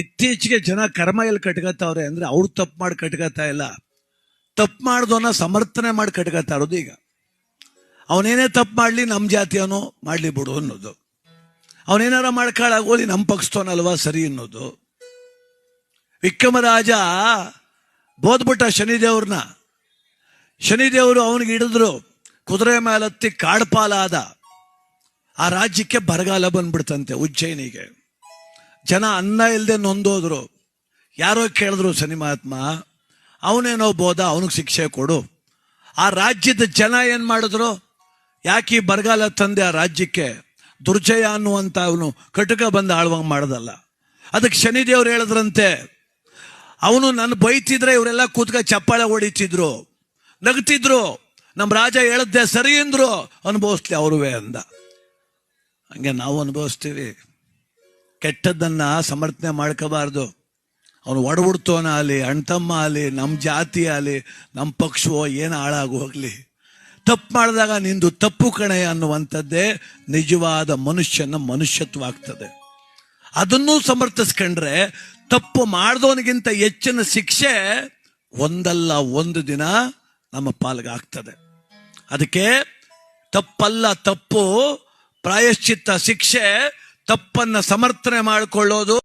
ಇತ್ತೀಚೆಗೆ ಜನ ಕರ್ಮ ಎಲ್ಲಿ ಕಟ್ಕತ್ತವ್ರೆ ಅಂದ್ರೆ ಅವ್ರು ತಪ್ಪು ಮಾಡಿ ಕಟ್ಕತ್ತಾ ಇಲ್ಲ. ತಪ್ಪು ಮಾಡ್ದವನ್ನ ಸಮರ್ಥನೆ ಮಾಡಿ ಕಟ್ಕತ್ತಾ ಇರೋದು ಈಗ. ಅವನೇನೇ ತಪ್ಪು ಮಾಡ್ಲಿ ನಮ್ಮ ಜಾತಿಯವನು ಮಾಡ್ಲಿ ಬಿಡು ಅನ್ನೋದು. ಅವನೇನಾರ ಮಾಡ್ಕೊಳ್ಳಾಗೋಲಿ ನಮ್ಮ ಪಕ್ಷತೋನಲ್ವಾ ಸರಿ ಅನ್ನೋದು. ವಿಕ್ರಮರಾಜ ಬೋದ್ಬಿಟ್ಟ ಶನಿದೇವ್ರನ್ನ. ಶನಿದೇವರು ಅವನಿಗೆ ಹಿಡಿದ್ರು ಕುದುರೆ ಮೇಲತ್ತಿ ಕಾಡ್ಪಾಲಾದ. ಆ ರಾಜ್ಯಕ್ಕೆ ಬರಗಾಲ ಬಂದ್ಬಿಡ್ತಂತೆ ಉಜ್ಜಯಿನಿಗೆ. ಜನ ಅನ್ನ ಇಲ್ಲದೆ ನೊಂದೋದ್ರು. ಯಾರೋ ಕೇಳಿದ್ರು ಶನಿ ಮಹಾತ್ಮ ಅವನೇನೋ ಬೋದ ಅವನಿಗೆ ಶಿಕ್ಷೆ ಕೊಡು. ಆ ರಾಜ್ಯದ ಜನ ಏನು ಮಾಡಿದ್ರು? ಯಾಕೆ ಬರಗಾಲ ತಂದೆ ಆ ರಾಜ್ಯಕ್ಕೆ? ದುರ್ಜಯ ಅನ್ನುವಂಥ ಅವನು ಕಟುಕ ಬಂದು ಆಳ್ವಂಗ್ ಮಾಡ್ದಲ್ಲ. ಅದಕ್ಕೆ ಶನಿದೇವ್ರು ಹೇಳಿದ್ರಂತೆ, ಅವನು ನನ್ನ ಬೈತಿದ್ರೆ ಇವರೆಲ್ಲ ಕೂತ್ಕ ಚಪ್ಪಾಳೆ ಹೊಡಿತಿದ್ರು. ನಗ್ತಿದ್ರು. ನಮ್ಮ ರಾಜ ಹೇಳದ್ದೆ ಸರಿ ಅಂದ್ರು. ಅನುಭವಿಸ್ಲಿ ಅವರುವೆ ಅಂದ. ಹಂಗೆ ನಾವು ಅನುಭವಿಸ್ತೀವಿ. ಕೆಟ್ಟದ್ದನ್ನ ಸಮರ್ಥನೆ ಮಾಡ್ಕೋಬಾರ್ದು. ಅವನು ಒಡಬಿಡ್ತೋನ ಆಗಲಿ, ಅಣ್ತಮ್ಮ ಆಗಲಿ ನಮ್ಮ ಜಾತಿ ಆಗಲಿ ನಮ್ಮ ಪಕ್ಷವೋ ಏನು ಹಾಳಾಗಿ ಹೋಗಲಿ. ತಪ್ಪು ಮಾಡಿದಾಗ ನಿಂದು ತಪ್ಪು ಕಣೆ ಅನ್ನುವಂಥದ್ದೇ ನಿಜವಾದ ಮನುಷ್ಯನ ಮನುಷ್ಯತ್ವ ಆಗ್ತದೆ. ಅದನ್ನೂ ಸಮರ್ಥಿಸ್ಕೊಂಡ್ರೆ ತಪ್ಪು ಮಾಡಿದವನಿಗಿಂತ ಹೆಚ್ಚಿನ ಶಿಕ್ಷೆ ಒಂದಲ್ಲ ಒಂದು ದಿನ ನಮ್ಮ ಪಾಲ್ಗಾಗ್ತದೆ. ಅದಕ್ಕೆ ತಪ್ಪಲ್ಲ ತಪ್ಪು, ಪ್ರಾಯಶ್ಚಿತ್ತ ಶಿಕ್ಷೆ ತಪ್ಪನ್ನ ಸಮರ್ಥನೆ ಮಾಡಿಕೊಳ್ಳೋದು